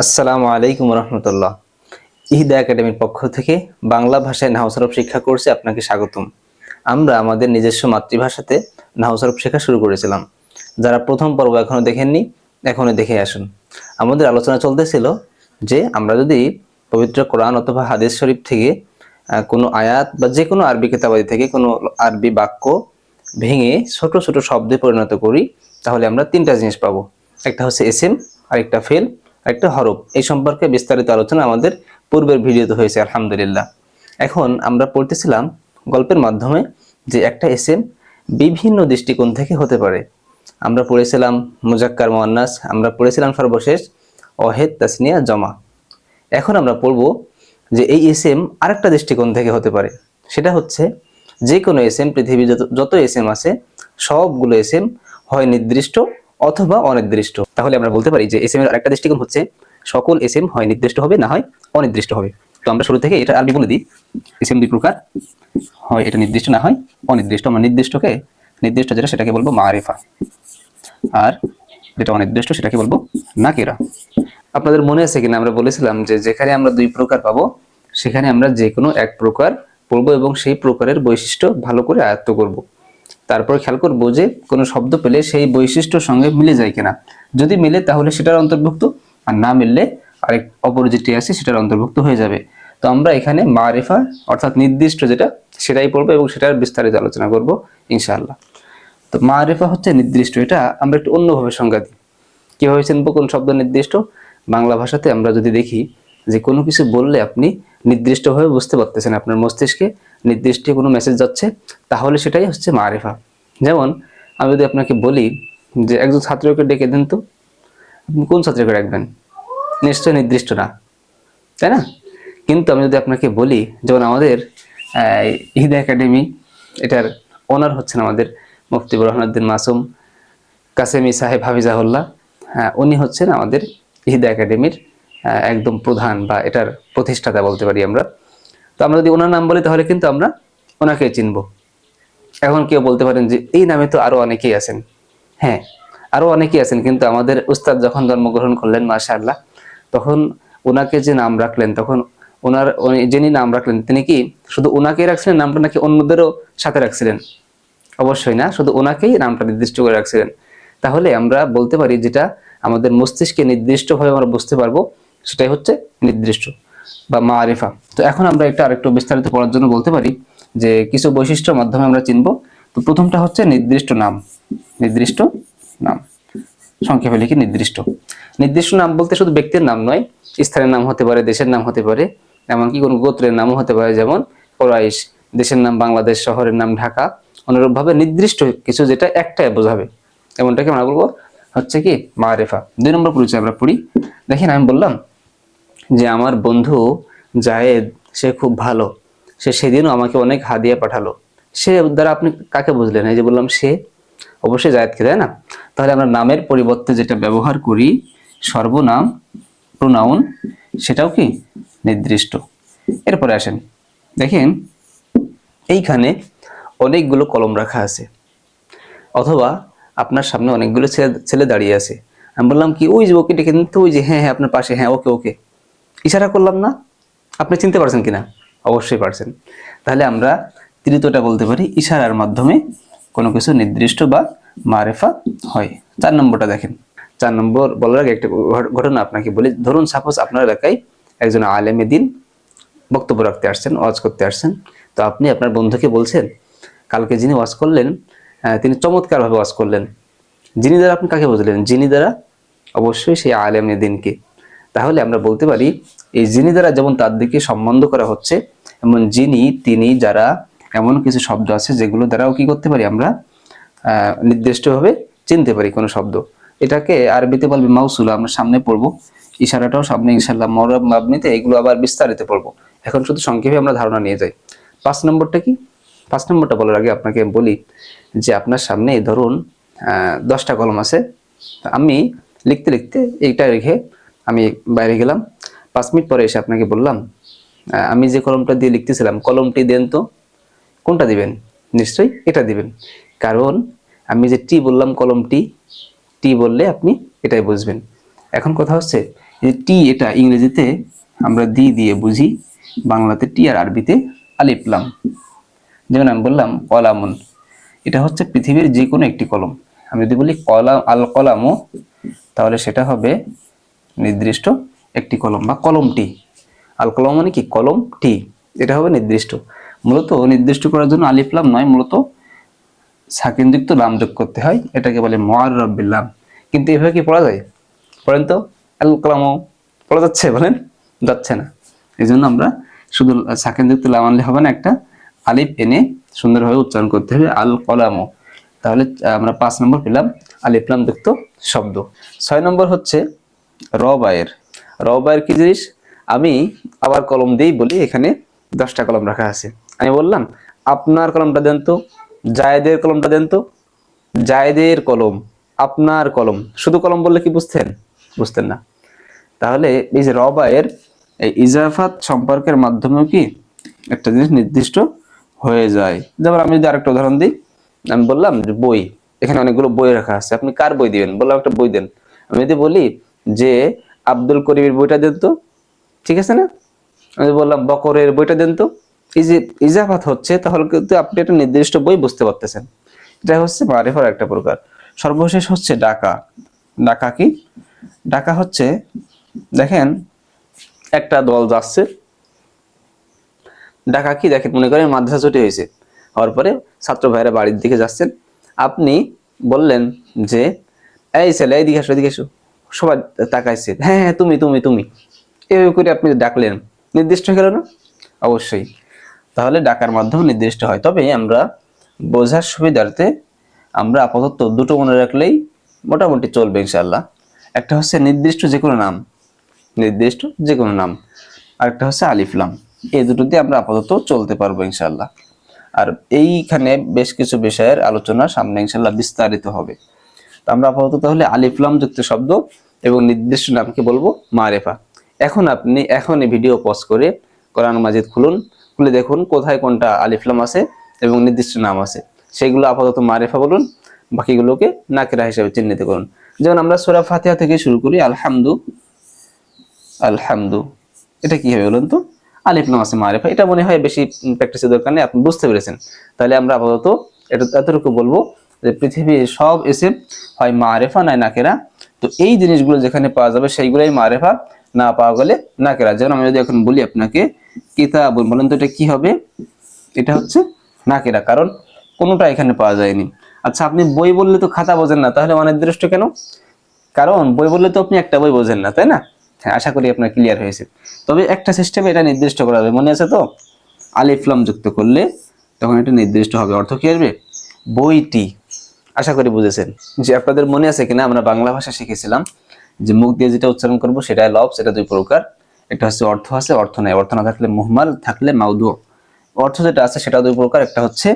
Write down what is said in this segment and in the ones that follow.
আসসালামু আলাইকুম রহমতুল্লাহ। ইহিদা একাডেমির পক্ষ থেকে বাংলা ভাষায় নাহসরফ শিক্ষা কোর্সে আপনাকে স্বাগতম। আমরা আমাদের নিজস্ব মাতৃভাষাতে নাহসরফ শেখা শুরু করেছিলাম। যারা প্রথম পর্ব এখনও দেখেননি এখনও দেখে আসুন। আমাদের আলোচনা চলতেছিল যে আমরা যদি পবিত্র কোরআন অথবা হাদিস শরীফ থেকে কোনো আয়াত বা যে কোনো আরবি কেতাবাদি থেকে কোনো আরবি বাক্য ভেঙে ছোট ছোট শব্দে পরিণত করি, তাহলে আমরা তিনটা জিনিস পাবো। একটা হচ্ছে এসএম, আরেকটা ফেল। আরেকটা হরফ। এই সম্পর্কে বিস্তারিত আলোচনা আমাদের পূর্বের ভিডিওতে হয়েছে, আলহামদুলিল্লাহ। এখন আমরা পড়তেছিলাম গল্পের মাধ্যমে যে একটা এসএম বিভিন্ন দৃষ্টিকোণ থেকে হতে পারে। আমরা পড়েছিলাম মুজাক্কার মোয়ান্নাস, আমরা পড়েছিলাম সর্বশেষ অহেদ তাসনিয়া জমা। এখন আমরা পড়ব যে এই এস এম আরেকটা দৃষ্টিকোণ থেকে হতে পারে। সেটা হচ্ছে যে কোনো এস এম পৃথিবী যত যত এস এম আছে, সবগুলো এস এম হয় নির্দিষ্ট অথবা অনির্দিষ্ট। তাহলে আমরা বলতে পারি যে এস এম এর আরেকটা দৃষ্টিকোণ হচ্ছে, সকল এস এম হয় নির্দিষ্ট হবে, না হয় অনির্দিষ্ট হবে। তো আমরা শুরু থেকে এটা আরবি বলে দিই। এস এম দুই প্রকার হয় এটা নির্দিষ্ট, না হয় অনির্দিষ্ট। আমরা নির্দিষ্টকে, নির্দিষ্ট যেটা, সেটাকে বলব মারেফা। আর যেটা অনির্দিষ্ট, সেটাকে বলব নাকিরা। আপনাদের মনে আছে কিনা? আমরা বলেছিলাম যে যেখানে আমরা দুই প্রকার পাবো, সেখানে আমরা যে কোনো এক প্রকার পড়ব এবং সেই প্রকারের বৈশিষ্ট্য ভালো করে আয়ত্ত করব। তারপর খেয়াল করব যে কোনো শব্দ পেলে সেই বৈশিষ্ট্যর সঙ্গে মিলে যায় কিনা। যদি মিলে তাহলে সেটার অন্তর্ভুক্ত, আর না মিললে আরেক অপর যেটি আছে সেটার অন্তর্ভুক্ত হয়ে যাবে। তো আমরা এখানে মারেফা অর্থাৎ নির্দিষ্ট যেটা, সেটাই পড়ব এবং সেটার বিস্তারিত আলোচনা করব, ইনশাআল্লাহ। তো মারেফা হচ্ছে নির্দিষ্ট, এটা আমরা একটু অন্যভাবে সংজ্ঞা দিই। কীভাবে চিনবো কোন শব্দ নির্দিষ্ট? বাংলা ভাষাতে আমরা যদি দেখি যে কোনো কিছু বললে আপনি নির্দিষ্টভাবে বুঝতে পারতেছেন আপনার মস্তিষ্কে নির্দিষ্ট কোনো মেসেজ যাচ্ছে তাহলে সেটাই হচ্ছে মারেফা। যেমন আমি যদি আপনাকে বলি যে একজন ছাত্রকে ডেকে দেন তো আপনি কোন ছাত্রকে রাখবেন নিশ্চয় নির্দিষ্ট না তাই না? কিন্তু আমি যদি আপনাকে বলি যেমন আমাদের ইহিদা একাডেমি এটার ওনার হচ্ছেন আমাদের মুফতি বুরহানুদ্দিন মাসুম কাসেমি সাহেব হাফিজাহুল্লাহ হ্যাঁ, উনি হচ্ছেন আমাদের ইহিদা একাডেমির একদম প্রধান বা এটার প্রতিষ্ঠাতা বলতে পারি আমরা। তো আমরা যদি ওনার নাম বলি, তাহলে কিন্তু আমরা ওনাকে চিনব। এখন কেউ বলতে পারেন যে, এই নামে তো আরও অনেকেই আছেন। হ্যাঁ আরও অনেকেই আছেন, কিন্তু আমাদের উস্তাদ যখন জন্মগ্রহণ করলেন, মাশাআল্লাহ, তখন ওনাকে যে নাম রাখলেন, তখন ওনার যিনি নাম রাখলেন, তিনি কি শুধু ওনাকেই রাখছিলেন, নামটা নাকি অন্যদেরও সাথে রাখছিলেন? অবশ্যই না, শুধু ওনাকেই নামটা নির্দিষ্ট করে রাখছিলেন। তাহলে আমরা বলতে পারি যেটা আমাদের মস্তিষ্কে নির্দিষ্টভাবে আমরা বুঝতে পারব, সেটাই হচ্ছে নির্দিষ্ট। বা মারিফা। তো এখন আমরা এটা আরেকটু বিস্তারিত পড়ার জন্য বলতে পারি যে কিছু বৈশিষ্ট্যের মাধ্যমে আমরা চিনব। তো প্রথমটা হচ্ছে নির্দিষ্ট নাম। নির্দিষ্ট নাম। সংক্ষেপে লিখি নির্দিষ্ট। নির্দিষ্ট নাম বলতে শুধু ব্যক্তির নাম নয়, স্থানের নাম হতে পারে, দেশের নাম হতে পারে, এমনকি কোনো গোত্রের নামও হতে পারে, যেমন কোরাইশ, দেশের নাম বাংলাদেশ, শহরের নাম ঢাকা। অনুরূপভাবে নির্দিষ্ট কিছু যেটা একটাই বোঝাবে। এমনটাকে আমরা বলব হচ্ছে কি মা মারেফা। দুই নম্বর পরিচয় আমরা পড়ি। দেখেন আমি বললাম যে আমার বন্ধু জায়েদ, সে খুব ভালো। সে সেদিনও আমাকে অনেক হাদিয়া পাঠালো। সে দ্বারা আপনি কাকে বুঝলেন? এই যে বললাম সে। অবশ্যই জায়েদকে, তাই না? তাহলে আমরা নামের পরিবর্তে যেটা ব্যবহার করি, সর্বনাম, প্রোনাউন, সেটাও কি? নির্দিষ্ট। এরপরে আসেন। দেখেন, এইখানে অনেকগুলো কলম রাখা আছে। অথবা আপনার সামনে অনেকগুলো ছেলে ছেলে দাঁড়িয়ে আছে। আমি বললাম কি, ওই যে ওকে ডেকে দিন তো ওই যে হ্যাঁ হ্যাঁ আপনার পাশে হ্যাঁ ওকে ওকে। ইশারা করলাম না। আপনি চিনতে পারছেন কিনা? অবশ্যই পারছেন। তাহলে আমরা তৃতীয়টা বলতে পারি, ইশারার মাধ্যমে কোনো কিছু নির্দিষ্ট বা মারেফা হয়। চার নম্বরটা দেখেন। চার নম্বর বলার আগে একটা ঘটনা আপনাকে বলি। ধরুন সাপোজ আপনার এলাকায় একজন আলেমে দিন বক্তব্য রাখতে আসছেন, ওয়াজ করতে আসছেন। তো আপনি আপনার বন্ধুকে বলছেন, কালকে যিনি ওয়াজ করলেন তিনি চমৎকারভাবে ওয়াজ করলেন। যিনি দ্বারা আপনি কাকে বুঝলেন? যিনি দ্বারা? অবশ্যই সেই আলেমে দিনকে। তাহলে আমরা বলতে পারি, এই যিনি দ্বারা যেমন তার দিকে সম্বন্ধ করা হচ্ছে, এমন যিনি তিনি যারা এমন কিছু শব্দ আছে যেগুলো দ্বারাও কি করতে পারি আমরা? নির্দিষ্টভাবে চিনতে পারি কোনো শব্দ। এটাকে আরবিতে বলবে মাউসুলা, আমরা সামনে পড়ব। ইশারাটাও সামনে ইনশাল্লাহ মরব মাবনিতে এগুলো আবার বিস্তারিত পড়ব। এখন শুধু সংক্ষেপে আমরা ধারণা নিয়ে যাই। পাঁচ নম্বরটা কি? পাঁচ নম্বরটা বলার আগে আপনাকে বলি যে আপনার সামনে, ধরুন দশটা কলম আছে। আমি লিখতে লিখতে এইটা রেখে আমি বাইরে গেলাম। পাঁচ মিনিট পরে এসে আপনাকে বললাম আমি যে কলমটা দিয়ে লিখতেছিলাম, কলমটি দেন তো, কোনটা দিবেন? নিশ্চয়ই এটা দিবেন। কারণ আমি যে টি বললাম কলমটি, টি বললে আপনি এটাই বুঝবেন। এখন কথা হচ্ছে যে টি এটা ইংরেজিতে আমরা দি দিয়ে বুঝি, বাংলাতে টি আর আরবিতে আলিফলাম যেমন আমি বললাম, কলামুন। এটা হচ্ছে পৃথিবীর যে কোনো একটি কলম। আমি যদি বলি কলাম আল কলামও তাহলে সেটা হবে নির্দিষ্ট একটি কলম বা কলমটি আল কলম মানে কি? কলম টি। এটা হবে নির্দিষ্ট। মূলত নির্দিষ্ট করার জন্য আলিফলাম নয়, মূলত সাকিনযুক্ত লাম যোগ করতে হয়। এটাকে বলে মহারবিল্লাম কিন্তু এভাবে কি পড়া যায়? পড়েন তো? আল কলামও পড়া যাচ্ছে, বলেন? যাচ্ছে না। এই জন্য আমরা শুধু সাকিনযুক্ত লাম আনলে হবে না, একটা আলিফ এনে সুন্দরভাবে উচ্চারণ করতে হবে, আল কলামও তাহলে আমরা পাঁচ নম্বর পেলাম আলিফলাম যুক্ত শব্দ। ছয় নম্বর হচ্ছে রবায়ের। রবায়ের কি জিনিস? আমি আবার কলম দিয়েই বলি, এখানে দশটা কলম রাখা আছে। আমি বললাম, আপনার কলমটা দেন তো, জায়েদের কলমটা দেন তো। জায়েদের কলম, আপনার কলম। শুধু কলম বললে কি বুঝতেন? বুঝতেন না। তাহলে এই যে রবায়ের এই ইজাফাত সম্পর্কের মাধ্যমেও কি একটা জিনিস নির্দিষ্ট হয়ে যায়? যেমন আমি যদি আরেকটা উদাহরণ দিই, আমি বললাম যে বই, এখানে অনেকগুলো বই রাখা আছে। আপনি কার বই দিবেন? বললাম, একটা বই দেন। আমি যদি বলি যে আব্দুল করিমের বইটা দেন তো, ঠিক আছে না? আমি বললাম, বকরের বইটা দেন তো। এই যে ইজাফাত হচ্ছে, তাহলে কিন্তু আপনি একটা নির্দিষ্ট বই বুঝতে পারতেছেন। এটা হচ্ছে মারিফার একটা প্রকার। সর্বশেষ হচ্ছে ডাকা। ডাকা কি? ডাকা হচ্ছে, দেখেন, একটা দল যাচ্ছে। ডাকা কি? দেখেন, মনে করেন মাদ্রাসা ছুটি হয়েছে। হওয়ার পরে ছাত্র ভাইরা বাড়ির দিকে যাচ্ছেন। আপনি বললেন যে, এই ছেলে এইদিকে এসো এদিকে এসো সবাই তাকাইছে হ্যাঁ হ্যাঁ তুমি তুমি তুমি। এভাবে করে আপনি ডাকলেন। নির্দিষ্ট হয়ে গেল না? অবশ্যই। তাহলে ডাকার মাধ্যমে নির্দিষ্ট হয়। তবে আমরা বোঝার সুবিধার্থে আমরা আপাতত দুটো মনে রাখলেই মোটামুটি চলবে ইনশাল্লাহ একটা হচ্ছে নির্দিষ্ট যে কোনো নাম। নির্দিষ্ট যে কোনো নাম। আরেকটা হচ্ছে আলিফলাম এই দুটো দিয়ে আমরা আপাতত চলতে পারব ইনশাল্লাহ আর এইখানে বেশ কিছু বিষয়ের আলোচনা সামনে ইনশাল্লাহ বিস্তারিত হবে। আমরা আপাতত তাহলে আলিফলাম যুক্ত শব্দ এবং নির্দিষ্ট নামকে বলব মারেফা। এখন আপনি, এখন এই ভিডিও পজ করে কোরআন মাজিদ খুলুন। খুলে দেখুন কোথায় কোনটা আলিফলাম আছে এবং নির্দিষ্ট নাম আছে। সেগুলো আপাতত মারেফা বলুন, বাকিগুলোকে নাকেরা হিসেবে চিহ্নিত করুন। যেমন আমরা সুরা ফাতিহা থেকে শুরু করি, আলহামদু আলহামদু। এটা কি হবে বলুন তো? আলিফলাম আছে মারেফা। এটা মনে হয় বেশি প্র্যাকটিসের দরকার নেই, আপনি বুঝতে পেরেছেন। তাহলে আমরা আপাতত এটা এতটুকু বলব। যে পৃথিবীর সব এসে হয় মারেফা নয় নাকেরা। তো এই জিনিসগুলো যেখানে পাওয়া যাবে, সেইগুলোই মারেফা না পাওয়া গেলে নাকেরা। যেমন আমি যদি এখন বলি আপনাকে কিতাব বলেন তো এটা কি হবে? এটা হচ্ছে নাকেরা, কারণ কোনোটা এখানে পাওয়া যায়নি। আচ্ছা আপনি বই বললে তো খাতা বোঝেন না, তাহলে অনির্দিষ্ট কেন? কারণ বই বললে তো আপনি একটা বই বোঝেন না, তাই না? হ্যাঁ আশা করি আপনার ক্লিয়ার হয়েছে। তবে একটা সিস্টেমে এটা নির্দিষ্ট করা হবে মনে আছে তো? আলিফলাম যুক্ত করলে তখন এটা নির্দিষ্ট হবে। অর্থ কি আসবে? বইটি। আশা করি বুঝেছেন যে আপনাদের মনে আছে কিনা, আমরা বাংলা ভাষা শিখেছিলাম। যে মুখ দিয়ে যেটা উচ্চারণ করব সেটা লব, সেটা দুই প্রকার। একটা হচ্ছে অর্থ আছে, অর্থ নাই। অর্থ না থাকলে মুহমাল, থাকলে মাউদু। অর্থ যেটা আছে সেটা দুই প্রকার। একটা হচ্ছে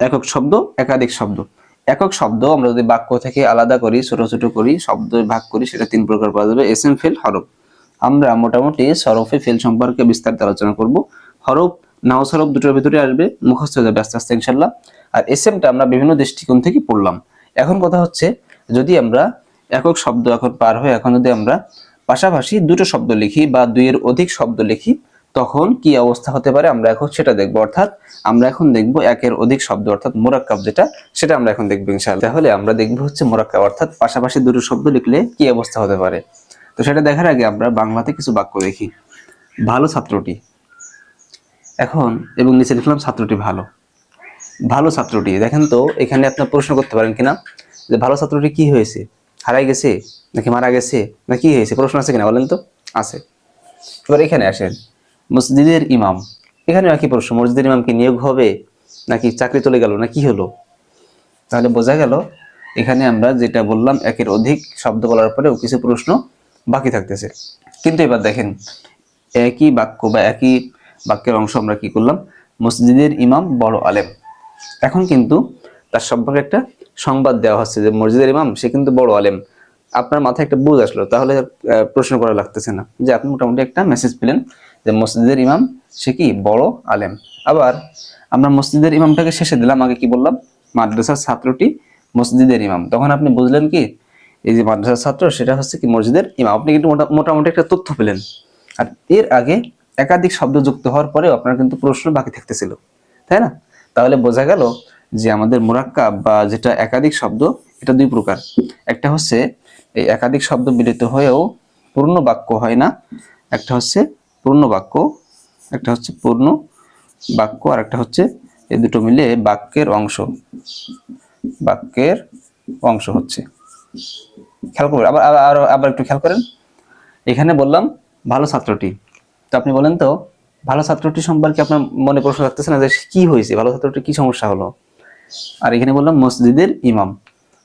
একক শব্দ, একাধিক শব্দ। একক শব্দ আমরা যদি বাক্য থেকে আলাদা করি, ছোট ছোট করি, শব্দ ভাগ করি, সেটা তিন প্রকার পাওয়া যাবে। এস এম ফেল, হরফ। আমরা মোটামুটি সরফে, ফেল সম্পর্কে বিস্তারিত আলোচনা করব। হরফ, নাও সরফ দুটোর ভিতরে আসবে। মুখস্থ হয়ে যাবে আস্তে আস্তে ইনশাল্লাহ আর এস এমটা আমরা বিভিন্ন দৃষ্টিকোণ থেকে পড়লাম। এখন কথা হচ্ছে, যদি আমরা একক শব্দ এখন পার হয়ে এখন যদি আমরা পাশাপাশি দুটো শব্দ লিখি বা দুইয়ের অধিক শব্দ লিখি, তখন কি অবস্থা হতে পারে? আমরা এখন সেটা দেখব। অর্থাৎ আমরা এখন দেখব একের অধিক শব্দ, অর্থাৎ মোরাক্কাব যেটা, সেটা আমরা এখন দেখব ইনশাআল্লাহ। তাহলে আমরা দেখব হচ্ছে মোরাক্কাব, অর্থাৎ পাশাপাশি দুটো শব্দ লিখলে কি অবস্থা হতে পারে? তো সেটা দেখার আগে আমরা বাংলাতে কিছু বাক্য দেখি। ভালো ছাত্রটি। এখন এবং নিচে লিখলাম ছাত্রটি ভালো। ভালো ছাত্রটি। দেখেন তো, এখানে আপনার প্রশ্ন করতে পারেন কিনা? যে ভালো ছাত্রটি কি হয়েছে? হারাই গেছে? নাকি মারা গেছে? না কি হয়েছে? প্রশ্ন আছে কিনা বলেন তো? আছে। এবার এখানে আসেন। মসজিদের ইমাম। এখানে একই প্রশ্ন, মসজিদের ইমাম কি নিয়োগ হবে নাকি চাকরি চলে গেল, না কি হলো? তাহলে বোঝা গেল, এখানে আমরা যেটা বললাম, একের অধিক শব্দ বলার পরেও কিছু প্রশ্ন বাকি থাকতেছে। কিন্তু এবার দেখেন, একই বাক্য বা একই বাক্যের অংশ আমরা কি করলাম? মসজিদের ইমাম বড় আলেম। এখন কিন্তু তার সম্পর্কে একটা সংবাদ দেওয়া হচ্ছে যে মসজিদের ইমাম, সে কিন্তু বড় আলেম। আপনার মাথায় একটা বুঝ আসলো, তাহলে প্রশ্ন করা লাগতেছে না। যে আপনি মোটামুটি একটা মেসেজ পেলেন যে মসজিদের ইমাম, সে কি বড় আলেম? আবার আমরা মসজিদের ইমামটাকে শেষে দিলাম, আগে কি বললাম? মাদ্রাসার ছাত্রটি মসজিদের ইমাম। তখন আপনি বুঝলেন কি? এই যে মাদ্রাসার ছাত্র, সেটা হচ্ছে কি মসজিদের ইমাম। আপনি কিন্তু মোটা- মোটামুটি একটা তথ্য পেলেন। আর এর আগে একাধিক শব্দ যুক্ত হওয়ার পরেও আপনার কিন্তু প্রশ্ন বাকি থাকতেছিল। তাই না? তাহলে বোঝা গেল যে আমাদের মোরাক্কাব বা যেটা একাধিক শব্দ, এটা দুই প্রকার। একটা হচ্ছে এই একাধিক শব্দ মিলিত হয়েও পূর্ণ বাক্য হয় না, একটা হচ্ছে পূর্ণ বাক্য, একটা হচ্ছে পূর্ণ বাক্য, আর একটা হচ্ছে এই দুটো মিলে বাক্যের অংশ। বাক্যের অংশ হচ্ছে। খেয়াল করবেন আবার, আবার- একটু খেয়াল করেন। এখানে বললাম ভালো ছাত্রটি। তো আপনি বলেন তো ভালো ছাত্রটি সম্পর্কে আপনার মনে প্রশ্ন রাখতেছে না যে কি হয়েছে? ভালো ছাত্রটি কি সমস্যা হলো? আর এখানে বললাম মসজিদের ইমাম।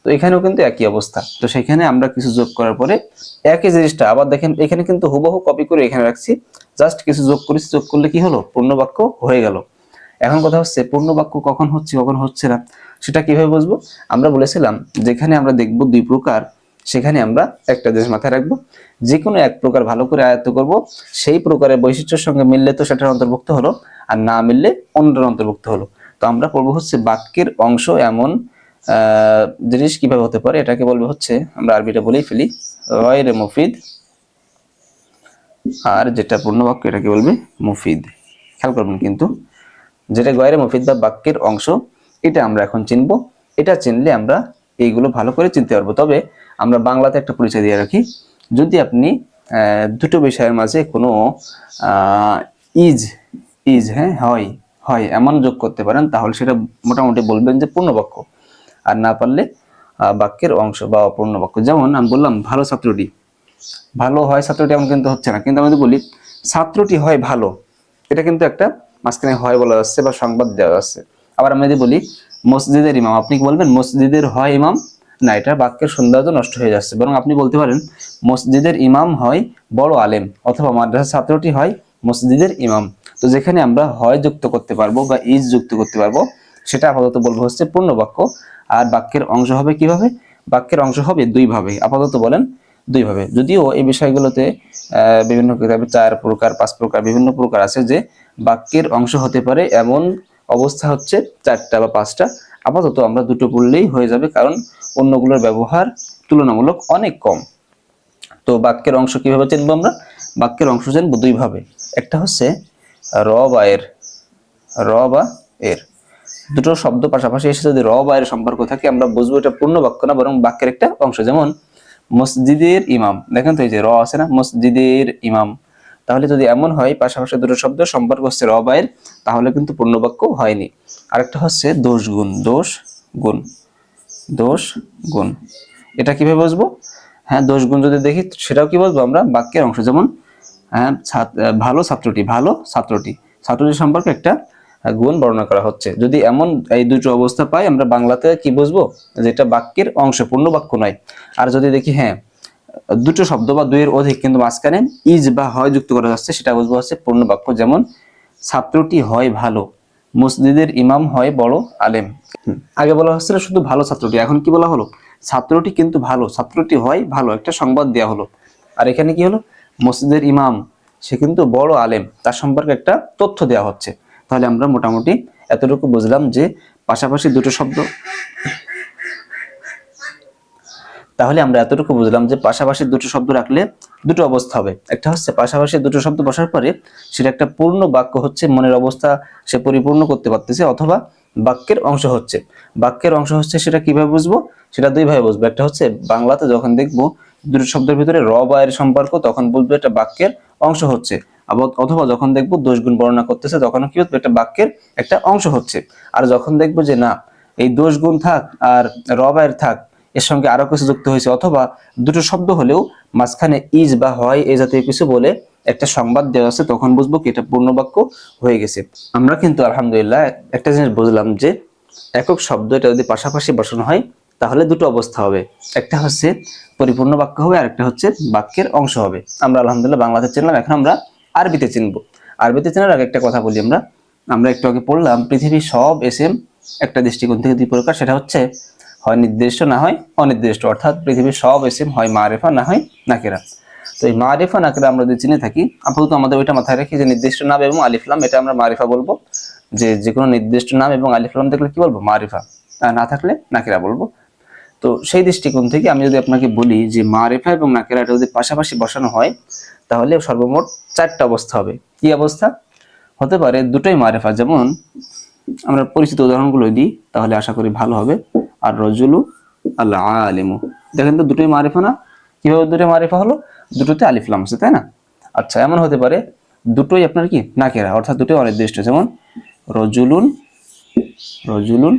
তো এখানেও কিন্তু একই অবস্থা। তো সেখানে আমরা কিছু যোগ করার পরে একই জিনিসটা আবার দেখেন, এখানে কিন্তু হুবহু কপি করে এখানে রাখছি। জাস্ট কিছু যোগ করেছি, যোগ করলে কি হলো? পূর্ণ বাক্য হয়ে গেল। এখন কথা হচ্ছে পূর্ণ বাক্য কখন হচ্ছে কখন হচ্ছে না, সেটা কীভাবে বুঝব? আমরা বলেছিলাম, যেখানে আমরা দেখব দুই প্রকার। সেখানে আমরা একটা জিনিস মাথায় রাখব। যে কোনো এক প্রকার ভালো করে আয়ত্ত করব। সেই প্রকারের বৈশিষ্ট্যের সঙ্গে মিললে তো সেটার অন্তর্ভুক্ত হলো, আর না মিললে অন্যটার অন্তর্ভুক্ত হলো। তো আমরা পড়ব হচ্ছে বাক্যের অংশ এমন জিনিস কীভাবে হতে পারে? এটাকে বলব হচ্ছে, আমরা আরবিটা বলেই ফেলি রয়ের মুফিদ। আর যেটা পূর্ণ বাক্য, এটাকে বলবে, মুফিদ। খেয়াল করবেন কিন্তু, যেটা গয়ের মুফিদ বা বাক্যের অংশ, এটা আমরা এখন চিনব। এটা চিনলে আমরা এইগুলো ভালো করে চিনতে পারব। তবে আমরা বাংলাতে একটা পরিচয় দিয়ে রাখি। যদি আপনি দুটো বিষয়ের মাঝে কোনো ইজ ইজ হ্যাঁ হয় হয়, এমন যোগ করতে পারেন, তাহলে সেটা মোটামুটি বলবেন যে পূর্ণবাক্য। আর না পারলে বাক্যের অংশ বা অপূর্ণ বাক্য যেমন আমি বললাম, ভালো ছাত্রটি। ভালো হয় ছাত্রটি এমন কিন্তু হচ্ছে না। কিন্তু আমি বলি, ছাত্রটি হয় ভালো। এটা কিন্তু একটা মাঝখানে হয় বলা যাচ্ছে বা সংবাদ দেওয়া যাচ্ছে। আবার আমি যদি বলি, মসজিদের ইমাম, আপনি কি বলবেন? মসজিদের হয় ইমাম? না, এটা বাক্যের সৌন্দর্য নষ্ট হয়ে যাচ্ছে। বরং আপনি বলতে পারেন, মসজিদের ইমাম হয় বড় আলেম, অথবা মাদ্রাসার ছাত্রটি হয় মসজিদের ইমাম। তো যেখানে আমরা হয় যুক্ত করতে পারব বা ইজ যুক্ত করতে পারব, সেটা আপাতত বলব হচ্ছে পূর্ণ বাক্য। আর বাক্যের অংশ হবে কীভাবে? বাক্যের অংশ হবে দুইভাবে। আপাতত বলেন, দুইভাবে। যদিও এই বিষয়গুলোতে বিভিন্ন কিতাবে চার প্রকার, পাঁচ প্রকার, বিভিন্ন প্রকার আছে যে বাক্যের অংশ হতে পারে এমন অবস্থা হচ্ছে চারটা বা পাঁচটা। আপাতত আমরা দুটো পড়লেই হয়ে যাবে, কারণ অন্যগুলোর ব্যবহার তুলনামূলক অনেক কম। তো বাক্যের অংশ কীভাবে চিনবো আমরা? বাক্যের অংশ চিনবো দুইভাবে। একটা হচ্ছে র বা এর। র বা এর। দুটো শব্দ পাশাপাশি এসে যদি র বা এর সম্পর্ক থাকে, আমরা বুঝব এটা পূর্ণ বাক্য না, বরং বাক্যের একটা অংশ। যেমন, মসজিদের ইমাম। দেখেন তো এই যে র আছে না? মসজিদের ইমাম। তাহলে যদি এমন হয়, পাশাপাশি দুটো শব্দ, সম্পর্ক হচ্ছে র বা এর তাহলে কিন্তু পূর্ণবাক্য হয়নি। আরেকটা হচ্ছে দোষ গুণ দোষ গুণ দোষ গুণ। এটা কীভাবে বুঝব? হ্যাঁ দোষ গুণ যদি দেখি, সেটাও কি বলব আমরা? বাক্যের অংশ, যেমন হ্যাঁ ভালো ছাত্রটি ভালো ছাত্রটি। ছাত্রটি সম্পর্কে একটা গুণ বর্ণনা করা হচ্ছে। যদি এমন এই দুটো অবস্থা পাই, আমরা বাংলাতে কি বুঝব? যেটা বাক্যের অংশ পূর্ণ বাক্য নয়। আর যদি দেখি হ্যাঁ দুটো শব্দ বা দুইয়ের অধিক কিন্তু মাঝখানে ইজ বা হয় যুক্ত করা যাচ্ছে সেটা বুঝব হচ্ছে পূর্ণ বাক্য যেমন ছাত্রটি হয় ভালো মসজিদের ইমাম হয় বড় আলেম। আগে বলা হচ্ছিল শুধু ভালো ছাত্রটি এখন কি বলা হলো? ছাত্রটি কিন্তু ভালো ছাত্রটি হয় ভালো একটা সংবাদ দেওয়া হলো। আর এখানে কি হলো? মসজিদের ইমাম সে কিন্তু বড় আলেম তার সম্পর্কে একটা তথ্য দেওয়া হচ্ছে। তাহলে আমরা মোটামুটি এতটুকু বুঝলাম যে পাশাপাশি দুটো শব্দ তাহলে আমরা এতটুকু বুঝলাম যে পাশাপাশি দুটো শব্দ রাখলে দুটো অবস্থা হবে। একটা হচ্ছে পাশাপাশি দুটো শব্দ বসার পরে সেটা একটা পূর্ণ বাক্য হচ্ছে, মনের অবস্থা সে পরিপূর্ণ করতে পারতেছে অথবা বাক্যের অংশ হচ্ছে। বাক্যের অংশ হচ্ছে সেটা কীভাবে বুঝব? সেটা দুই ভাবে বুঝব। একটা হচ্ছে বাংলাতে যখন দেখব দুটো শব্দের ভিতরে র বা এর সম্পর্ক, তখন বুঝব এটা বাক্যের অংশ হচ্ছে। আবার অথবা যখন দেখব দোষ গুণ বর্ণনা করতেছে তখন কি হচ্ছে একটা বাক্যের একটা অংশ হচ্ছে। আর যখন দেখব যে না, এই দোষ গুণ থাক আর র বা এর থাক এর সঙ্গে আরও কিছু যুক্ত হয়েছে। অথবা দুটো শব্দ হলেও মাঝখানে ইজ বা হয় এ জাতীয় কিছু বলে একটা সংবাদ দেওয়া আছে, তখন বুঝব কি এটা পূর্ণ বাক্য হয়ে গেছে। আমরা কিন্তু আলহামদুলিল্লাহ একটা জিনিস বুঝলাম যে একক শব্দ এটা যদি পাশাপাশি বসানো হয়, তাহলে দুটো অবস্থা হবে। একটা হচ্ছে পরিপূর্ণ বাক্য হবে, আর একটা হচ্ছে বাক্যের অংশ হবে। আমরা আলহামদুলিল্লাহ বাংলাতে চিনলাম, এখন আমরা আরবিতে চিনবো। আরবিতে চেনার আগে একটা কথা বলি আমরা। আমরা একটু আগে পড়লাম, পৃথিবীর সব এস একটা দৃষ্টিকোণ থেকে দুই প্রকার, সেটা হচ্ছে হয় নির্দিষ্ট, না হয় অনির্দিষ্ট। অর্থাৎ পৃথিবীর সব এসএম হয় মারেফা, না হয় নাকেরা। তো এই মারেফা, নাকেরা আমরা যদি চিনে থাকি, আপাতত আমাদের ওইটা মাথায় রাখি যে নির্দিষ্ট নাম এবং আলিফলাম এটা আমরা মারিফা বলব। যে যে কোনো নির্দিষ্ট নাম এবং আলিফলাম দেখলে কি বলব? মারিফা। না থাকলে নাকেরা বলব। তো সেই দৃষ্টিকোণ থেকে আমি যদি আপনাকে বলি যে মারেফা এবং নাকেরা এটা যদি পাশাপাশি বসানো হয়, তাহলে সর্বমোট চারটা অবস্থা হবে। কি অবস্থা? হতে পারে দুটোই মারেফা। যেমন আমরা পরিচিত উদাহরণগুলো দিই, তাহলে আশা করি ভালো হবে। আর রজুলু আল্লাহ আলিমু দেখেন তো দুটোই মারিফা না? কীভাবে দুটোই মারিফা হলো? দুটোতে আলিফলাম আছে, তাই না? আচ্ছা এমন হতে পারে দুটোই আপনার কি? নাকেরা, অর্থাৎ দুটোই অনির্দিষ্ট। যেমন রজুলুন রজুলুন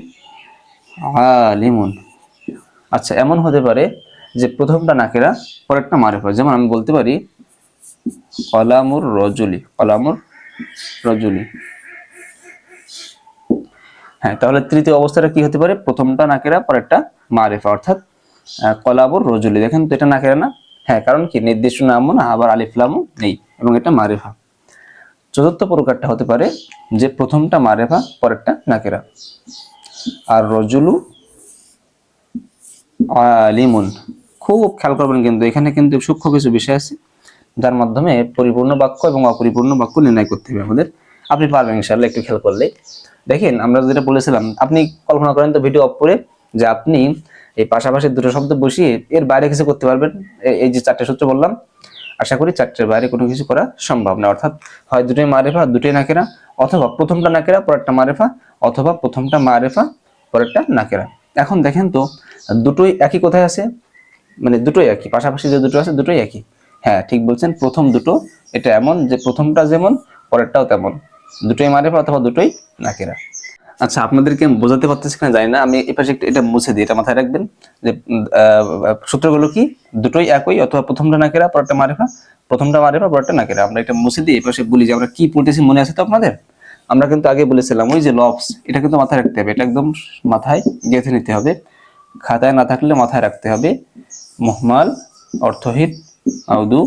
আলিমুন। আচ্ছা এমন হতে পারে যে প্রথমটা নাকেরা, পরেরটা মারিফা। যেমন আমি বলতে পারি কলামুর রজুলি কলামুর রজুলি হ্যাঁ তাহলে তৃতীয় অবস্থাটা কি হতে পারে? প্রথমটা নাকেরা, পরেরটা মারেফা, অর্থাৎ কলাবুর রজুলি। দেখেন তো এটা নাকেরা না? হ্যাঁ কারণ কি? নির্দিষ্ট নামও না, আবার আলিফলামও নেই, এবং এটা মারেফা। চতুর্থ প্রকারটা হতে পারে যে প্রথমটা মারেফা, পরেরটা নাকেরা। আর রজুলু আলিমুন। খুব খেয়াল করবেন কিন্তু, এখানে কিন্তু সূক্ষ্ম কিছু বিষয় আছে, যার মাধ্যমে পরিপূর্ণ বাক্য এবং অপরিপূর্ণ বাক্য নির্ণয় করতে হবে আমাদের। আপনি পারবেন ইনশাআল্লাহ, একটু খেয়াল করলে দেখেন, আমরা যেটা বলেছিলাম, আপনি কল্পনা করেন তো ভিডিও অফ করে যে আপনি এই পাশাপাশি দুটো শব্দ বসিয়ে এর বাইরে কিছু করতে পারবেন। এই যে চারটে সূত্র বললাম, আশা করি চারটের বাইরে কোনো কিছু করা সম্ভব না। অর্থাৎ হয় দুটোই মারেফা, দুটোই নাকেরা, অথবা প্রথমটা নাকেরা, পরেরটা মারেফা, অথবা প্রথমটা মারেফা, পরেরটা নাকেরা। এখন দেখেন তো, দুটোই একই কোথায় আছে? মানে দুটোই একই, পাশাপাশি যে দুটো আছে, দুটোই একই। হ্যাঁ ঠিক বলছেন, প্রথম দুটো এটা এমন যে প্রথমটা যেমন, পরেরটাও তেমন। দুটোই মারেফা অথবা দুটোই নাকেরা। আচ্ছা আপনাদেরকে বোঝাতে পারতেছি কিনা জানি না। আমি এই পাশে একটু এটা মুছে দিই, এটা মাথায় রাখবেন যে সূত্রগুলো কি? দুটোই একই অথবা প্রথমটা নাকেরা, পরেরটা মারেফা? প্রথমটা মারেফা, পরেরটা নাকেরা। আমরা এটা মুছে দিই এই পাশে বলি যে, আমরা কি পড়তেছি মনে আছে তো আপনাদের? আমরা কিন্তু আগে বলেছিলাম, ওই যে লবস এটা কিন্তু মাথায় রাখতে হবে। এটা একদম মাথায় গেঁথে নিতে হবে। খাতায় না থাকলে মাথায় রাখতে হবে। মুহমাল, অর্থহিত, আউদু,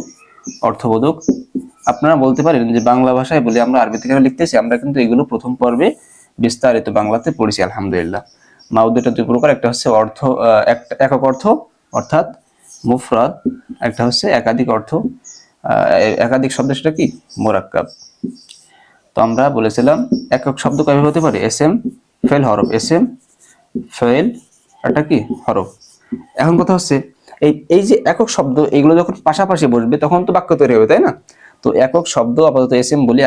অর্থবোধক আপনারা বলতে পারেন যে বাংলা ভাষায় বলে, আমরা আরবিতে কেন লিখতেছি, আমরা কিন্তু এগুলো প্রথম পর্বে বিস্তারিত বাংলাতে পড়েছি, আলহামদুলিল্লাহ। মাউদুটা দুই প্রকার, একটা হচ্ছে অর্থ একক অর্থ, অর্থাৎ মুফরাদ, একটা হচ্ছে একাধিক অর্থ একাধিক শব্দ, সেটা কি? মোরাক্কাব। তো আমরা বলেছিলাম, একক শব্দ কয়ভাবে হতে পারে? এস এম, ফেল, হরফ। এস এম, ফেল এটা কি? হরফ। এখন কথা হচ্ছে, এই এই যে একক শব্দ, এগুলো যখন পাশাপাশি বসবে, তখন তো বাক্য তৈরি হবে, তাই না? তো একক শব্দ আপাতত এস এম বলি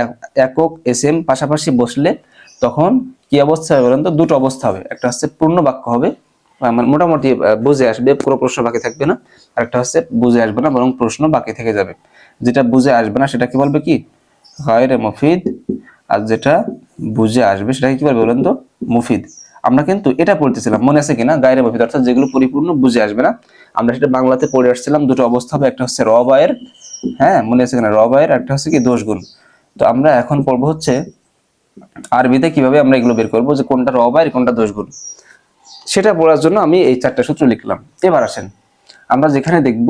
একক এস এম পাশাপাশি বসলে তখন কি অবস্থা হবে বলেন তো? দুটো অবস্থা হবে। একটা হচ্ছে পূর্ণ বাক্য হবে মানে মোটামুটি বুঝে আসবে, পুরো প্রশ্ন বাকি থাকবে না। আর একটা হচ্ছে বুঝে আসবে না, বরং প্রশ্ন বাকি থেকে যাবে। যেটা বুঝে আসবে না, সেটা কি বলবে কি? গায়রে মফিদ। আর যেটা বুঝে আসবে, সেটা কি বলবে বলেন তো? মুফিদ। আমরা কিন্তু এটা পড়তেছিলাম, মনে আছে কিনা? গায়রে মফিদ অর্থাৎ যেগুলো পরিপূর্ণ বুঝে আসবে না। আমরা সেটা বাংলাতে পড়ে আসছিলাম, দুটো অবস্থা হবে, একটা হচ্ছে রবায়ের হ্যাঁ মনে আছে কিনা? রবায়ের একটা হচ্ছে কি দোষগুণ তো আমরা এখন পড়ব হচ্ছে আরবিতে কীভাবে আমরা এগুলো বের করব, যে কোনটা রবায়ের কোনটা দোষগুণ সেটা পড়ার জন্য আমি এই চারটা সূত্র লিখলাম। এবার আসেন, আমরা যেখানে দেখব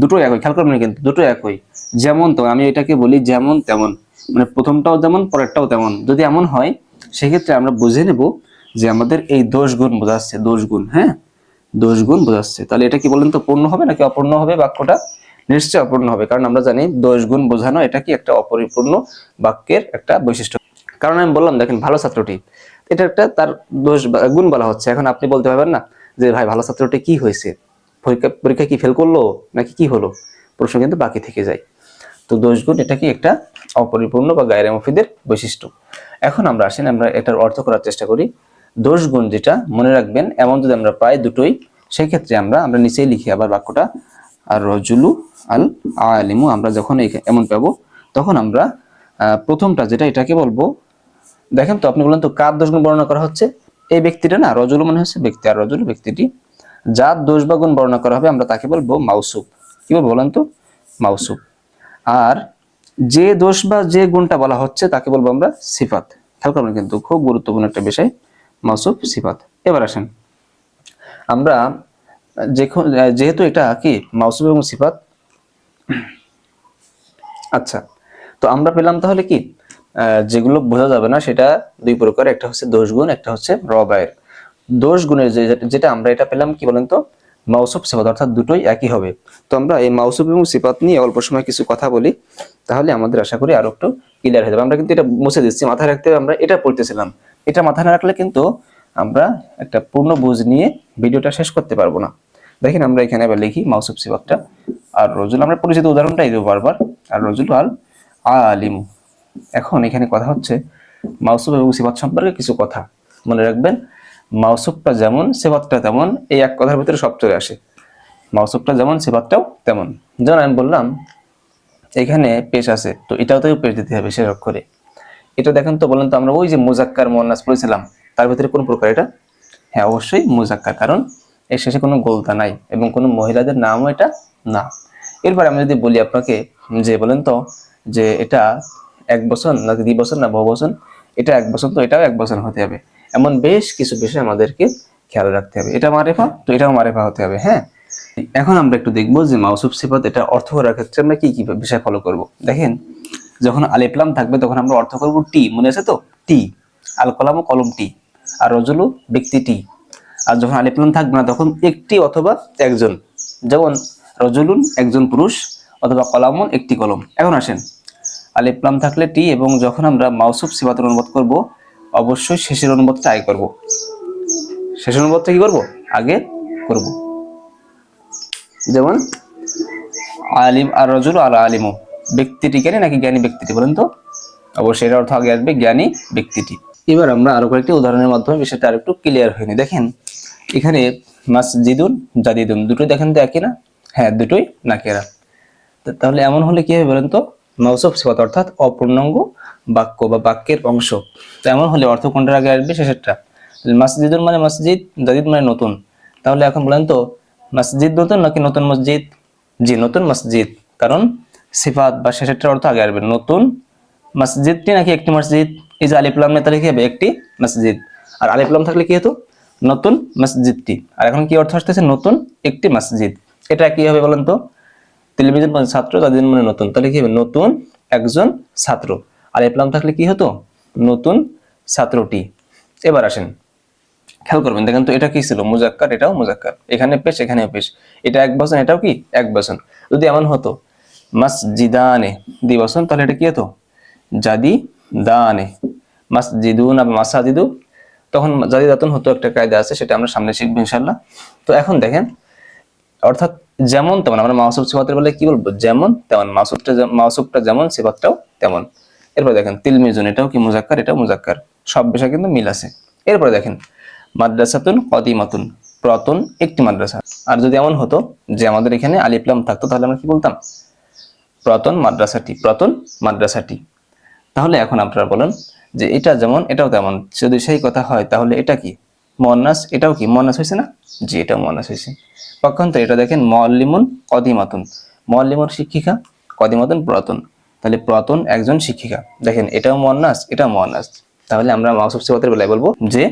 দুটো একই, খেয়াল করবেন কিন্তু, দুটো একই। যেমন তো, আমি এটাকে বলি যেমন তেমন। মানে প্রথমটাও যেমন পরেরটাও তেমন। যদি এমন হয়, সেক্ষেত্রে আমরা বুঝে নেব যে আমাদের এই দোষ গুণ বোঝাচ্ছে, দোষ গুণ হ্যাঁ? দোষ গুণ বোঝাচ্ছে। তাহলে এটা কি বলেন তো, পূর্ণ হবে নাকি অপূর্ণ হবে? বাক্যটা নিশ্চয়ই অপূর্ণ হবে। কারণ আমরা জানি দোষ গুণ বোঝানো এটা কি একটা অপরিপূর্ণ বাক্যের একটা বৈশিষ্ট্য। কারণ আমি বললাম, দেখেন, ভালো ছাত্রটি, এটা একটা তার দোষ গুণ বলা হচ্ছে। এখন আপনি বলতে পারবেন না যে, ভাই, ভালো ছাত্রটি কি হয়েছে? পরীক্ষা পরীক্ষা কি ফেল করল? নাকি কি হলো? প্রশ্ন কিন্তু বাকি থেকে যায়। তো দোষ গুণ এটা কি একটা অপরিপূর্ণ বা গায়রে মফিদের বৈশিষ্ট্য। এখন আমরা আসেন, আমরা এটার অর্থ করার চেষ্টা করি। দোষ গুণ যেটা মনে রাখবেন, এমন যদি আমরা পাই দুটোই সেই ক্ষেত্রে আমরা আমরা নিচেই লিখি আবার বাক্যটা আর রজুলু আল আলিমু আমরা যখন এমন পাবো, তখন আমরা প্রথমটা যেটা এটাকে বলব, দেখেন তো আপনি বলেন তো কার দোষ গুণ বর্ণনা করা হচ্ছে? এই ব্যক্তিটা না, রজুলু মানে হচ্ছে ব্যক্তি, আর রজুলু ব্যক্তিটি যার দোষ বা গুণ বর্ণনা করা হবে, আমরা তাকে বলব মাউসুব কি বলব বলেন তো? মাউসুব আর যে দোষ বা যে গুণটা বলা হচ্ছে, তাকে বলব আমরা সিফাত। খেয়াল করবেন কিন্তু খুব গুরুত্বপূর্ণ একটা বিষয়। মাউসুব সিফাত। এবার আসেন। আমরা যেহেতু এটা কি মাউসুব এবং সিফাত? আচ্ছা তো আমরা পেলাম তাহলে কি? যেগুলো বোঝা যাবে না সেটা দুই প্রকার, একটা হচ্ছে দোষ গুণ, একটা হচ্ছে রবায়ের দোষ গুণের যেটা আমরা এটা পেলাম কি বলেন তো? মাউসুফ সিফাত, অর্থাৎ দুটোই একই হবে। তো আমরা এই মাউসুফ এবং সিফাত নিয়ে অল্প সময় কিছু কথা বলি, তাহলে আমাদের আশা করি আরও একটু ক্লিয়ার হয়ে যাবে। আমরা কিন্তু এটা মুছে দিচ্ছি, মাথায় রাখতে আমরা এটা পড়তেছিলাম। এটা মাথায় না রাখলে কিন্তু আমরা একটা পূর্ণ বুঝ নিয়ে ভিডিওটা শেষ করতে পারব না। দেখেন আমরা এখানে এবার লিখি মাউসুফ সিবাতটা আর রজুল, আমরা পরিচিত উদাহরণটাই দেবো বারবার। আর রজুল আল আলিম। এখন এখানে কথা হচ্ছে মাউসুফ এবং সিবাত সম্পর্কে কিছু কথা। মনে রাখবেন, মাউসুফটা যেমন সেবাতটা তেমন, এই এক কথার ভিতরে সব চলে আসে। মাউসুফটা যেমন সেবাতটাও তেমন। যেমন আমি বললাম, এখানে পেশ আছে, তো এটাতেও পেশ দিতে হবে শেষ অক্ষরে। এটা দেখেন তো, বলেন তো আমরা ওই যে মুজাক্কার মোয়ান্নাস পড়েছিলাম, তার ভিতরে কোন প্রকার এটা? হ্যাঁ অবশ্যই মুজাক্কার, কারণ এর শেষে কোনো গোলতা নাই এবং কোনো মহিলাদের নামও এটা না। এরপর আমি যদি বলি আপনাকে যে, বলেন তো, যে এটা এক বছর না দুই বছর না বহু বছর, এটা এক বছর তো এটাও এক বছর হতে হবে। এমন বেশ কিছু বিষয় আমাদেরকে খেয়াল রাখতে হবে। এটা মারেফা? তো এটাও মারেফা হতে হবে হ্যাঁ? এখন আমরা একটু দেখব যে মাউসুফ সিফাত এটা অর্থ করার ক্ষেত্রে আমরা কি কি বিষয় ফলো করব। দেখেন যখন আলেপ্লাম থাকবে, তখন আমরা অর্থ করব টি। মনে আছে তো? টি। আল কলাম ও কলম টি। আর রজুলু ব্যক্তি টি। আর যখন আলিপ্লাম থাকবে না, তখন একটি অথবা একজন। যেমন রজুলুন একজন পুরুষ, অথবা কলামুন একটি কলম। এখন আসেন। আলিপ্লাম থাকলে টি এবং যখন আমরা মাউসুফ সিফাতের অনুবাদ করব, অবশ্যই শেষের অনুবাদটা আগে করব। শেষের অনুবাদটা কি করব? আগে করব। যেমন আলিম আর রজুল আর আলিমু। ব্যক্তিটি জ্ঞানী নাকি জ্ঞানী ব্যক্তিটি, বলেন তো? অবশ্যই এর অর্থ আগে আসবে জ্ঞানী ব্যক্তিটি। এবার আমরা আরও কয়েকটি উদাহরণের মাধ্যমে বিষয়টা আর একটু ক্লিয়ার হয়নি দেখেন, এখানে মাসজিদুন, জাদিদুন, দুটোই দেখেন তো একই না? হ্যাঁ দুটোই নাকেরা তাহলে এমন হলে কি হবে বলেন তো? মৌসুফ সিফাত অর্থাৎ অপূর্ণাঙ্গ বাক্য বা বাক্যের অংশ। তো এমন হলে অর্থ কোনটার আগে আসবে? শেষেরটা। মাসজিদুন মানে মসজিদ, জাদিদ মানে নতুন। তাহলে এখন বলেন তো, মসজিদ নতুন নাকি নতুন মসজিদ? জি, নতুন মসজিদ। কারণ সিফাত বা শেষেরটার অর্থ আগে আসবে। নতুন মসজিদটি নাকি একটি মসজিদ? এই যে আলিফলাম নেতা লিখে হবে, একটি মসজিদ। আর আলিফলাম থাকলে কি হতো? নতুন মসজিদটি। আর এখন কি অর্থ আসতেছে? নতুন একটি মসজিদ। এটা কি হবে বলেন তো? মানে ছাত্র, তাদের মানে নতুন। তাহলে কি হবে? নতুন একজন ছাত্র। আর এপ্লাম থাকলে কি হতো? নতুন ছাত্রটি। এবার আসেন। খেয়াল করবেন, দেখেন তো এটা কি ছিল? মুজাক্কার, এটাও মুজাক্কার। এখানে পেশ, এখানেও পেশ। এটা এক বছর এটাও কি? এক বছর যদি এমন হতো মাসজিদানে। দ্বি বছর তাহলে এটা কি হতো? জাদি দানে। মাসজিদুন আর মাসাজিদু। তখন জাদি দাতুন হতো, একটা কায়দা আছে, সেটা আমরা সামনে শিখব ইনশাল্লাহ তো এখন দেখেন, অর্থাৎ যেমন তেমন, আমরা মাসুব সিফাতের বলে কি বলব? যেমন তেমন, মাসুবটা মাসুবটা যেমন, সিফাতটাও তেমন। এরপর দেখেন, তিলমিজুন, এটাও কি মুজাক্কার, এটাও মুজাক্কার। সব বিষয় কিন্তু মিল আছে। এরপরে দেখেন, মাদ্রাসাতুন কদিমাতুন, প্রতন একটি মাদ্রাসা। আর যদি এমন হতো যে আমাদের এখানে আলিফলাম থাকতো, তাহলে আমরা কি বলতাম? প্রতন মাদ্রাসাটি প্রতন মাদ্রাসাটি। তাহলে এখন আপনারা বলেন যে এটা যেমন, এটাও তেমন। যদি সেই কথা হয়, তাহলে এটা কি? মন্নাস এটাও কি? মন্নাস হয়েছে না? জি, এটাও মন্নাস হয়েছে। পক্ষান্তর এটা দেখেন মল্লিমুন কদিমাতুন। মল্লিমুন শিক্ষিকা, কদিমাতুন পুরাতন। তাহলে পুরাতন একজন শিক্ষিকা। দেখেন, এটাও মন্নাস এটাও মন্নাস তাহলে আমরা মাউসুফ সিফাতের বেলায় বলব যে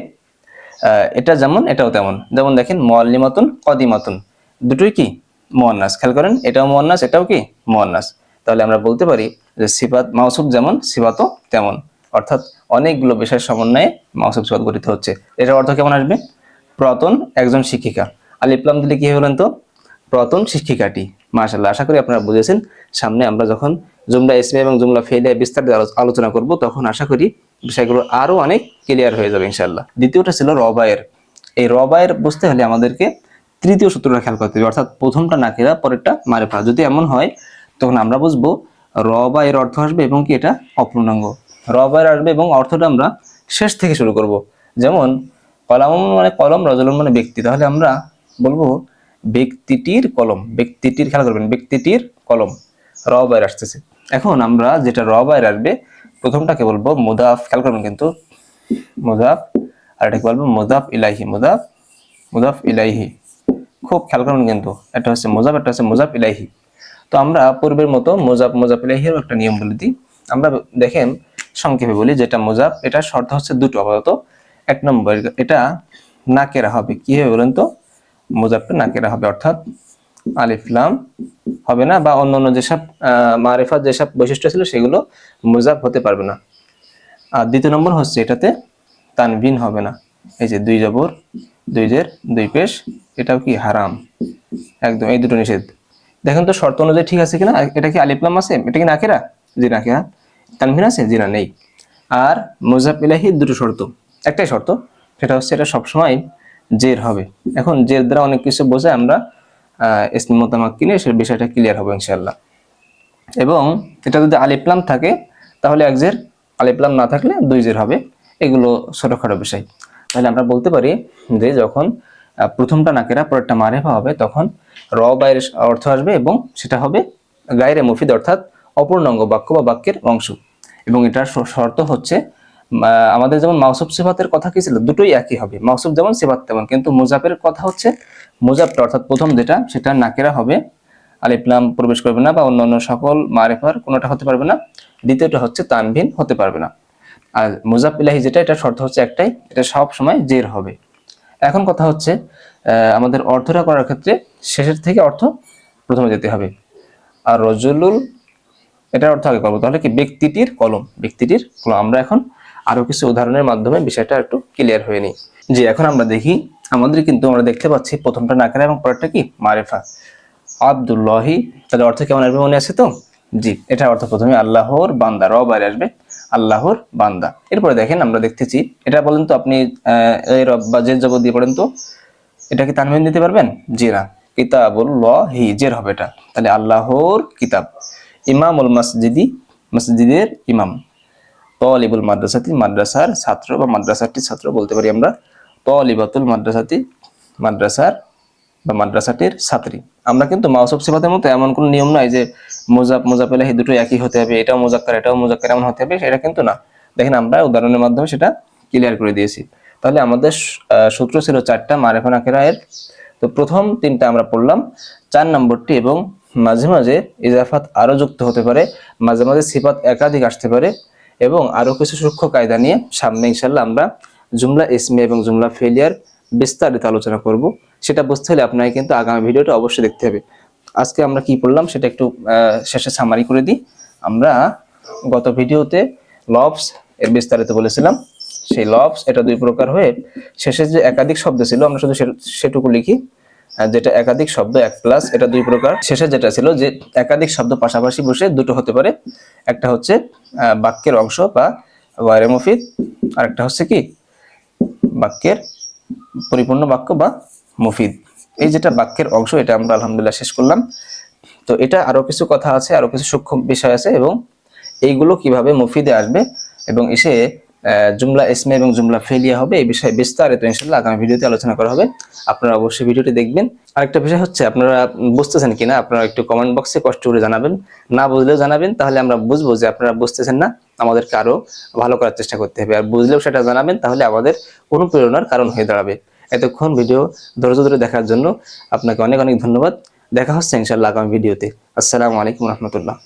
এটা যেমন, এটাও তেমন। যেমন দেখেন মল্লিমাতুন কদিমাতুন। দুটোই কি? মোয়ান্নাস। খেয়াল করেন, এটাও মোয়ান্নাস, এটাও কি? মোয়ান্নাস। তাহলে আমরা বলতে পারি যে সিফাত মাউসুফ যেমন, সিফাতও তেমন। অর্থাৎ অনেকগুলো বিষয়ের সমন্বয়ে মাউসুফ সিফাত গঠিত হচ্ছে। এটার অর্থ কেমন আসবে? প্রতন একজন শিক্ষিকা। আলিপ্লাম দিলে কি হবে বলেন তো? প্রতন শিক্ষিকাটি। মাশাল্লাহ আশা করি আপনারা বুঝেছেন। সামনে আমরা যখন জুমলা ইসমে এবং জুমলা ফেলে বিস্তারিত আলোচনা করব, তখন আশা করি বিষয়গুলো আরও অনেক ক্লিয়ার হয়ে যাবে ইনশাল্লাহ দ্বিতীয়টা ছিল রবায়ের। এই রবায়ের বুঝতে হলে আমাদেরকে তৃতীয় সূত্রটা খেয়াল করতে হবে। অর্থাৎ প্রথমটা নাকিরা পরেরটা মারেফা। যদি এমন হয় তখন আমরা বুঝব র বা এর অর্থ আসবে এবং কি এটা অপূর্ণাঙ্গ। র বা এর আসবে এবং অর্থটা আমরা শেষ থেকে শুরু করব। যেমন, কলাম মানে কলম, রজলম মানে ব্যক্তি। তাহলে আমরা বলব ব্যক্তিটির কলম, ব্যক্তিটির, খেয়াল করবেন, ব্যক্তিটির কলম, র বাইর আসতেছে। এখন আমরা যেটা র বাইর আসবে, প্রথমটাকে বলব মুদাফ, খেয়াল করবেন কিন্তু, মুদাফ আর এটাকে বলব মুদাফ ইলাইহি, মুদাফ মুদাফ ইলাইহি। খুব খেয়াল করবেন কিন্তু, একটা হচ্ছে মোজাব একটা হচ্ছে মোজাব ইলাইহি। তো আমরা পূর্বের মতো মোজাব মোজাব ইলাইহির একটা নিয়ম বলে দিই। আমরা দেখেন সংক্ষেপে বলি যেটা মোজাব এটা শর্ত হচ্ছে দুটো আপাতত। এক নম্বর এটা নাকেরা হবে। কি হবে বলেন তো? মোজাবটা নাকেরা হবে অর্থাৎ আলিফলাম হবে না বা অন্য অন্য যেসব আহ, মারেফাত যেসব বৈশিষ্ট্য ছিল সেগুলো মোজাব হতে পারবে না। আর দ্বিতীয় নম্বর হচ্ছে এটাতে তানভিন হবে না। এই যে দুই জবর দুই জের দুই পেশ এটাও কি হারাম? একদম এই দুটো নিষেধ। দেখেন তো শর্ত অনুযায়ী ঠিক আছে কিনা? এটা কি আলিফলাম আছে? এটা কি নাকেরা জি নাকেরা তানভিন আছে? জি না, নেই। আর মোজাব ইলাহি দুটো শর্ত। একটাই শর্ত, সেটা হচ্ছে এটা সবসময় জের হবে। এখন জের দ্বারা অনেক কিছু বোঝায় আমরা ইসমি মোতামাক্কিনে সে বিষয়টা ক্লিয়ার হবে ইনশাল্লাহ এবং এটা যদি আলিপ্লাম থাকে, তাহলে এক জের আলিপ্লাম না থাকলে দুই জের হবে। এগুলো ছোটখাটো বিষয়। তাহলে আমরা বলতে পারি যে যখন প্রথমটা নাকেরা পরেরটা মারেফা হবে, তখন র বাইরের অর্থ আসবে এবং সেটা হবে গায়ের মুফিদ অর্থাৎ অপূর্ণাঙ্গ বাক্য বা বাক্যের অংশ। এবং এটার শর্ত হচ্ছে আমাদের যেমন মাউসুফ সিফাতের কথা কি ছিল? দুটোই একই হবে। মাউসুফ যেমন, সিফাত তেমন। কিন্তু মুজাফের কথা হচ্ছে মুজাফটা অর্থাৎ প্রথম যেটা, সেটা নাকেরা হবে। আলিফলাম প্রবেশ করবে না বা অন্যান্য সকল মারেফার কোনোটা হতে পারবে না। দ্বিতীয়টা হচ্ছে তানভিন হতে পারবে না। আর মুজাফ ইলাহি যেটা এটা শর্ত হচ্ছে একটাই, এটা সব সময় জের হবে। এখন কথা হচ্ছে আমাদের অর্থটা করার ক্ষেত্রে শেষের থেকে অর্থ প্রথমে যেতে হবে। আর রজুলুল, এটার অর্থ আগে করব, তাহলে কি? ব্যক্তিটির কলম ব্যক্তিটির কলম। আমরা এখন আরও কিছু উদাহরণের মাধ্যমে বিষয়টা একটু ক্লিয়ার হয়ে নিই। জি, এখন আমরা দেখি, আমাদের কিন্তু আমরা দেখতে পাচ্ছি প্রথমটা নাকেরা এবং পরেরটা কি? মারেফা। আব্দুল্লাহি, তাহলে অর্থ কেমন আসবে মনে আছে তো? জি এটা অর্থ প্রথমে আল্লাহর বান্দা র বাইরে আসবে, আল্লাহর বান্দা। এরপরে দেখেন আমরা দেখতেছি, এটা বলেন তো আপনি এই রব বা জের জবর দিয়ে পড়েন তো? এটা কি তানবিন দিতে পারবেন? জি না। কিতাবুল হি জের হবে এটা। তাহলে আল্লাহর কিতাব। ইমামুল মসজিদি, মসজিদের ইমাম। তলিবুল মাদ্রাসাতি, মাদ্রাসার ছাত্র বা মাদ্রাসাটির ছাত্র বলতে পারি আমরা। তলিবাতুল মাদ্রাসাতি, মাদ্রাসার বা মাদ্রাসাটির ছাত্রী। আমরা কিন্তু মাউসুফ সিফাতের মতো এমন কোনো নিয়ম নাই যে মোজাব মোজাফেলাহি দুটো একই হতে হবে, এটাও মোজাক্কার এটাও মোজাক্কার এমন হতে হবে, সেটা কিন্তু না। দেখেন আমরা উদাহরণের মাধ্যমে সেটা ক্লিয়ার করে দিয়েছি। তাহলে আমাদের সূত্র ছিল চারটা মারেফানা কেরায়ের তো প্রথম তিনটা আমরা পড়লাম। চার নম্বরটি এবং মাঝে মাঝে ইজাফাত আরও যুক্ত হতে পারে, মাঝে মাঝে সিফাত একাধিক আসতে পারে এবং আরও কিছু সূক্ষ্ম কায়দা নিয়ে সামনে ইনশাল্লাহ আমরা জুমলা ইসমি এবং জুমলা ফেলিয়ার বিস্তারিত আলোচনা করব। সেটা বুঝতে হলে আপনাকে কিন্তু আগামী ভিডিওটা অবশ্যই দেখতে হবে। আজকে আমরা কি পড়লাম সেটা একটু শেষে সামারি করে দিই। আমরা গত ভিডিওতে লবস এর বিস্তারিত বলেছিলাম। সেই লবস এটা দুই প্রকার হয়ে শেষে যে একাধিক শব্দ ছিল, আমরা শুধু সেটুকু লিখি। যেটা একাধিক শব্দ, এক প্লাস এটা দুই প্রকার। শেষে যেটা ছিল যে একাধিক শব্দ পাশাপাশি বসে দুটো হতে পারে। একটা হচ্ছে বাক্যের অংশ বা ওয়ারে মফিদ। আর একটা হচ্ছে কি? বাক্যের পরিপূর্ণ বাক্য বা মুফিদ। এই যেটা বাক্যের অংশ, এটা আমরা আলহামদুলিল্লাহ শেষ করলাম। তো এটা আরও কিছু কথা আছে, আরও কিছু সূক্ষ্ম বিষয় আছে এবং এইগুলো কীভাবে মুফিদে আসবে এবং এসে জুমলা ইসমে এবং জুমলা ফেলিয়া হবে। এই বিষয়ে বিস্তারিত ইনশাল্লাহ আগামী ভিডিওতে আলোচনা করা হবে। আপনারা অবশ্যই ভিডিওটি দেখবেন। আরেকটা বিষয় হচ্ছে, আপনারা বুঝতেছেন কিনা? আপনারা একটু কমেন্ট বক্সে কষ্ট করে জানাবেন। না বুঝলেও জানাবেন, তাহলে আমরা বুঝব যে আপনারা বুঝতেছেন না। আমাদেরকে আরও ভালো করার চেষ্টা করতে হবে। আর বুঝলেও সেটা জানাবেন, তাহলে আমাদের অনুপ্রেরণার কারণ হয়ে দাঁড়াবে। এতক্ষণ ভিডিও ধৈর্য ধরে দেখার জন্য আপনাকে অনেক অনেক ধন্যবাদ। দেখা হচ্ছে ইনশাল্লাহ আগামী ভিডিওতে। আসসালামু আলাইকুম রহমতুল্লাহ।